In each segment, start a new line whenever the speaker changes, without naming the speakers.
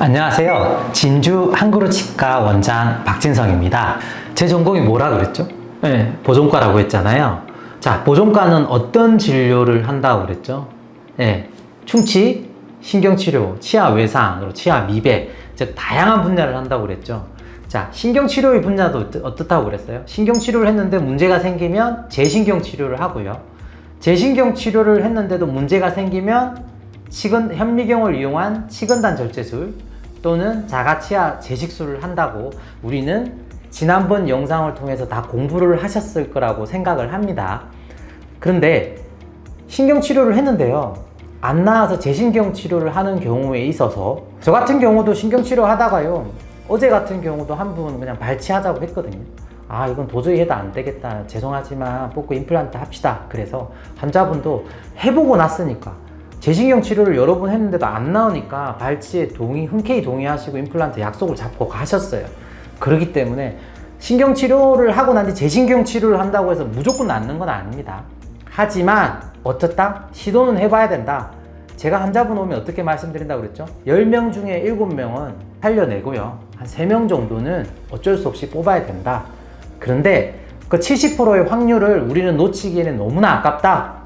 안녕하세요. 진주 한그루 치과 원장 박진성입니다. 제 전공이 뭐라 그랬죠? 네, 보존과라고 했잖아요. 자, 보존과는 어떤 진료를 한다고 그랬죠? 네, 충치, 신경치료, 치아 외상, 그리고 치아 미백, 즉 다양한 분야를 한다고 그랬죠. 자, 신경치료의 분야도 어떻- 어떻다고 그랬어요? 신경치료를 했는데 문제가 생기면 재신경치료를 하고요. 재신경치료를 했는데도 문제가 생기면 치근, 현미경을 이용한 치근단 절제술 또는 자가치아 제식술을 한다고 우리는 지난번 영상을 통해서 다 공부를 하셨을 거라고 생각을 합니다. 그런데 신경 치료를 했는데요. 안 나아서 재신경 치료를 하는 경우에 있어서 저 같은 경우도 신경 치료 하다가요. 어제 같은 경우도 한 분 그냥 발치하자고 했거든요. 아, 이건 도저히 해도 안 되겠다. 죄송하지만 뽑고 임플란트 합시다. 그래서 환자분도 해보고 났으니까 재신경 치료를 여러 번 했는데도 안 나오니까 발치에 동의, 흔쾌히 동의하시고 임플란트 약속을 잡고 가셨어요. 그렇기 때문에 신경 치료를 하고 난 뒤 재신경 치료를 한다고 해서 무조건 낫는 건 아닙니다. 하지만 어떻다? 시도는 해봐야 된다. 제가 환자분 오면 어떻게 말씀드린다고 그랬죠? 10명 중에 7명은 살려내고요. 한 3명 정도는 어쩔 수 없이 뽑아야 된다. 그런데 그 70%의 확률을 우리는 놓치기에는 너무나 아깝다.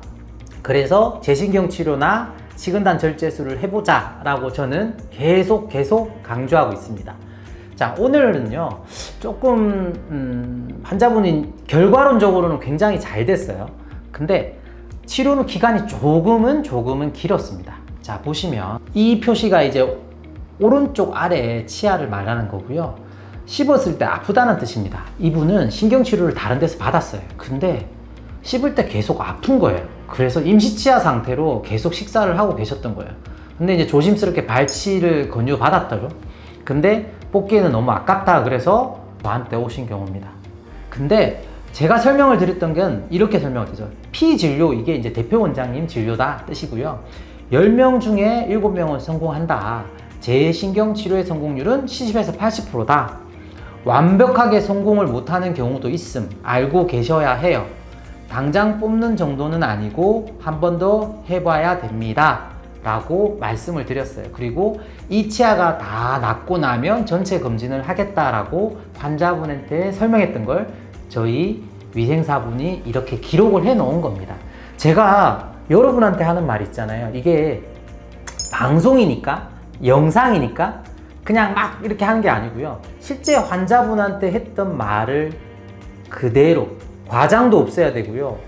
그래서 재신경 치료나 식은단 절제술을 해보자 라고 저는 계속 계속 강조하고 있습니다. 자, 오늘은요, 조금, 음, 환자분이 결과론적으로는 굉장히 잘 됐어요. 근데 치료는 기간이 조금은 조금은 길었습니다. 자, 보시면 이 표시가 이제 오른쪽 아래에 치아를 말하는 거고요. 씹었을 때 아프다는 뜻입니다. 이분은 신경치료를 다른 데서 받았어요. 근데 씹을 때 계속 아픈 거예요. 그래서 임시치아 상태로 계속 식사를 하고 계셨던 거예요. 근데 이제 조심스럽게 발치를 권유받았더죠. 근데 뽑기에는 너무 아깝다 그래서 저한테 오신 경우입니다. 근데 제가 설명을 드렸던 건 이렇게 설명을 드죠. 피진료 이게 이제 대표 원장님 진료다 뜻이고요. 10명 중에 7명은 성공한다. 재신경 치료의 성공률은 70에서 80%다. 완벽하게 성공을 못하는 경우도 있음. 알고 계셔야 해요. 당장 뽑는 정도는 아니고 한 번 더 해봐야 됩니다. 라고 말씀을 드렸어요. 그리고 이 치아가 다 낫고 나면 전체 검진을 하겠다라고 환자분한테 설명했던 걸 저희 위생사분이 이렇게 기록을 해 놓은 겁니다. 제가 여러분한테 하는 말 있잖아요. 이게 방송이니까, 영상이니까 그냥 막 이렇게 하는 게 아니고요. 실제 환자분한테 했던 말을 그대로 과장도 없애야 되고요.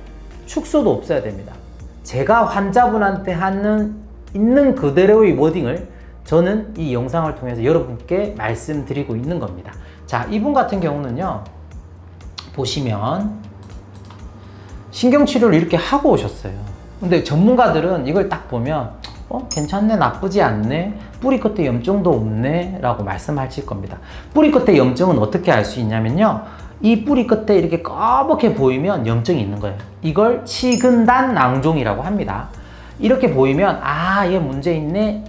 축소도 없애야 됩니다. 제가 환자분한테 하는 있는 그대로의 워딩을 저는 이 영상을 통해서 여러분께 말씀드리고 있는 겁니다. 자, 이분 같은 경우는요. 보시면 신경치료를 이렇게 하고 오셨어요. 근데 전문가들은 이걸 딱 보면 어, 괜찮네, 나쁘지 않네, 뿌리 끝에 염증도 없네, 라고 말씀하실 겁니다. 뿌리 끝에 염증은 어떻게 알 수 있냐면요. 이 뿌리 끝에 이렇게 꺼멓게 보이면 염증이 있는 거예요. 이걸 치근단 낭종이라고 합니다. 이렇게 보이면, 아, 얘 문제 있네.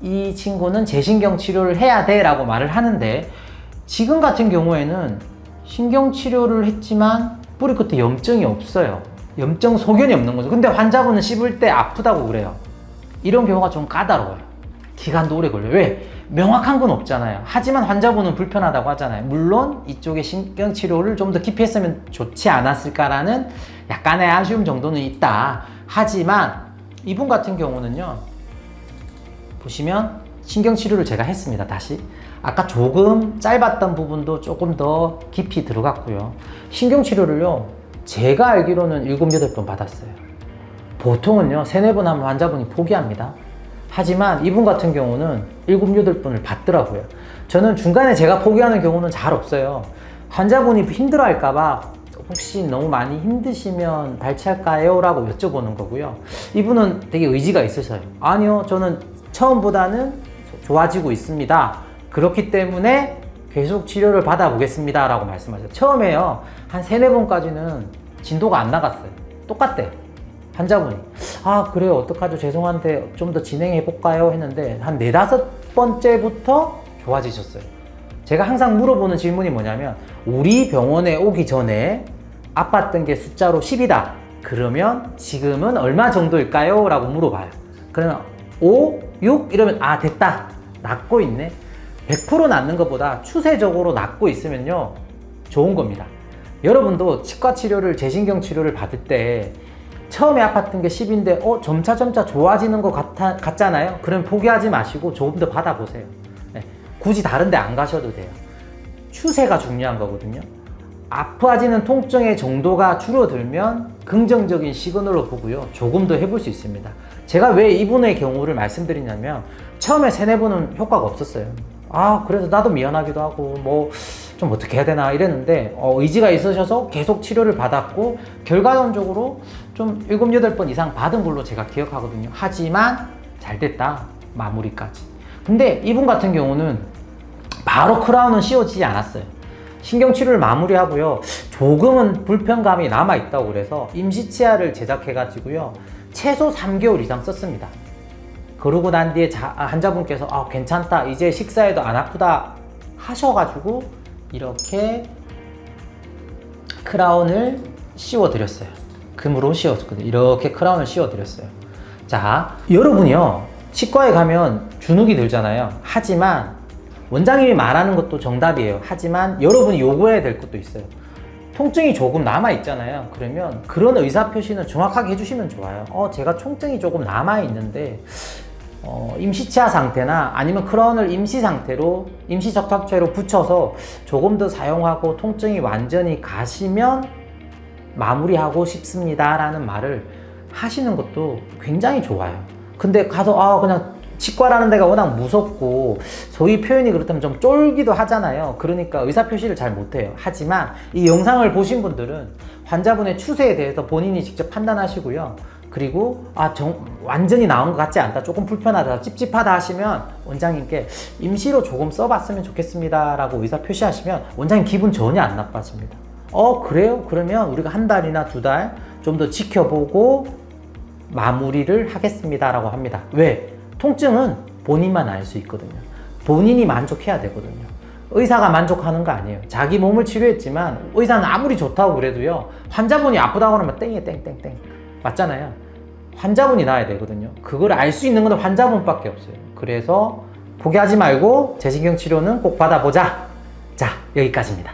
이 친구는 재신경 치료를 해야 돼. 라고 말을 하는데, 지금 같은 경우에는 신경 치료를 했지만 뿌리 끝에 염증이 없어요. 염증 소견이 없는 거죠. 근데 환자분은 씹을 때 아프다고 그래요. 이런 경우가 좀 까다로워요. 기간도 오래 걸려요. 왜? 명확한 건 없잖아요. 하지만 환자분은 불편하다고 하잖아요. 물론 이쪽에 신경 치료를 좀 더 깊이 했으면 좋지 않았을까라는 약간의 아쉬움 정도는 있다. 하지만 이분 같은 경우는요. 보시면 신경 치료를 제가 했습니다. 다시. 아까 조금 짧았던 부분도 조금 더 깊이 들어갔고요. 신경 치료를요. 제가 알기로는 7, 8번 받았어요. 보통은요, 세네 번 하면 환자분이 포기합니다. 하지만 이분 같은 경우는 7, 8번을 받더라고요. 저는 중간에 제가 포기하는 경우는 잘 없어요. 환자분이 힘들어 할까봐 혹시 너무 많이 힘드시면 발치할까요? 라고 여쭤보는 거고요. 이분은 되게 의지가 있으셔요. 아니요, 저는 처음보다는 좋아지고 있습니다. 그렇기 때문에 계속 치료를 받아보겠습니다. 라고 말씀하셨어요. 처음에요, 한 세네 번까지는 진도가 안 나갔어요. 똑같대요. 환자분이 아 그래요. 어떡하죠? 죄송한데 좀 더 진행해 볼까요? 했는데 한 네다섯 번째부터 좋아지셨어요. 제가 항상 물어보는 질문이 뭐냐면 우리 병원에 오기 전에 아팠던 게 숫자로 10이다. 그러면 지금은 얼마 정도일까요? 라고 물어봐요. 그러면 5, 6 이러면 아 됐다. 낫고 있네. 100% 낫는 것보다 추세적으로 낫고 있으면요. 좋은 겁니다. 여러분도 치과 치료를, 재신경 치료를 받을 때 처음에 아팠던 게 10인데, 어, 점차 점차 좋아지는 것 같아, 같잖아요? 그럼 포기하지 마시고 조금 더 받아보세요. 네, 굳이 다른 데 안 가셔도 돼요. 추세가 중요한 거거든요. 아파지는 통증의 정도가 줄어들면 긍정적인 시그널로 보고요. 조금 더 해볼 수 있습니다. 제가 왜 이분의 경우를 말씀드리냐면 처음에 세네 번은 효과가 없었어요. 아, 그래서 나도 미안하기도 하고 뭐 좀 어떻게 해야 되나 이랬는데 어, 의지가 있으셔서 계속 치료를 받았고 결과론적으로 좀 일곱 여덟 번 이상 받은 걸로 제가 기억하거든요. 하지만 잘 됐다. 마무리까지. 근데 이분 같은 경우는 바로 크라운은 씌워지지 않았어요. 신경치료를 마무리하고요. 조금은 불편감이 남아있다고 그래서 임시치아를 제작해가지고요. 최소 3개월 이상 썼습니다. 그러고 난 뒤에 자- 아, 환자분께서 아, 괜찮다. 이제 식사에도 안 아프다. 하셔가지고 이렇게 크라운을 씌워드렸어요. 금으로 씌웠거든요. 이렇게 크라운을 씌워드렸어요. 자, 여러분이요. 치과에 가면 주눅이 들잖아요. 하지만 원장님이 말하는 것도 정답이에요. 하지만 여러분이 요구해야 될 것도 있어요. 통증이 조금 남아 있잖아요. 그러면 그런 의사 표시는 정확하게 해주시면 좋아요. 어, 제가 통증이 조금 남아 있는데 어, 임시치아 상태나 아니면 크라운을 임시 상태로 임시 접착제로 붙여서 조금 더 사용하고 통증이 완전히 가시면 마무리하고 싶습니다라는 말을 하시는 것도 굉장히 좋아요. 근데 가서 아 그냥 치과라는 데가 워낙 무섭고 소위 표현이 그렇다면 좀 쫄기도 하잖아요. 그러니까 의사 표시를 잘 못해요. 하지만 이 영상을 보신 분들은 환자분의 추세에 대해서 본인이 직접 판단하시고요. 그리고 아 정, 완전히 나은 것 같지 않다, 조금 불편하다, 찝찝하다 하시면 원장님께 임시로 조금 써봤으면 좋겠습니다 라고 의사 표시하시면 원장님 기분 전혀 안 나빠집니다. 어 그래요? 그러면 우리가 한 달이나 두 달 좀 더 지켜보고 마무리를 하겠습니다라고 합니다. 왜? 통증은 본인만 알 수 있거든요. 본인이 만족해야 되거든요. 의사가 만족하는 거 아니에요. 자기 몸을 치료했지만 의사는 아무리 좋다고 그래도요. 환자분이 아프다고 하면 땡이에 땡땡땡. 맞잖아요. 환자분이 나야 되거든요. 그걸 알 수 있는 건 환자분밖에 없어요. 그래서 포기하지 말고 재신경 치료는 꼭 받아보자. 자, 여기까지입니다.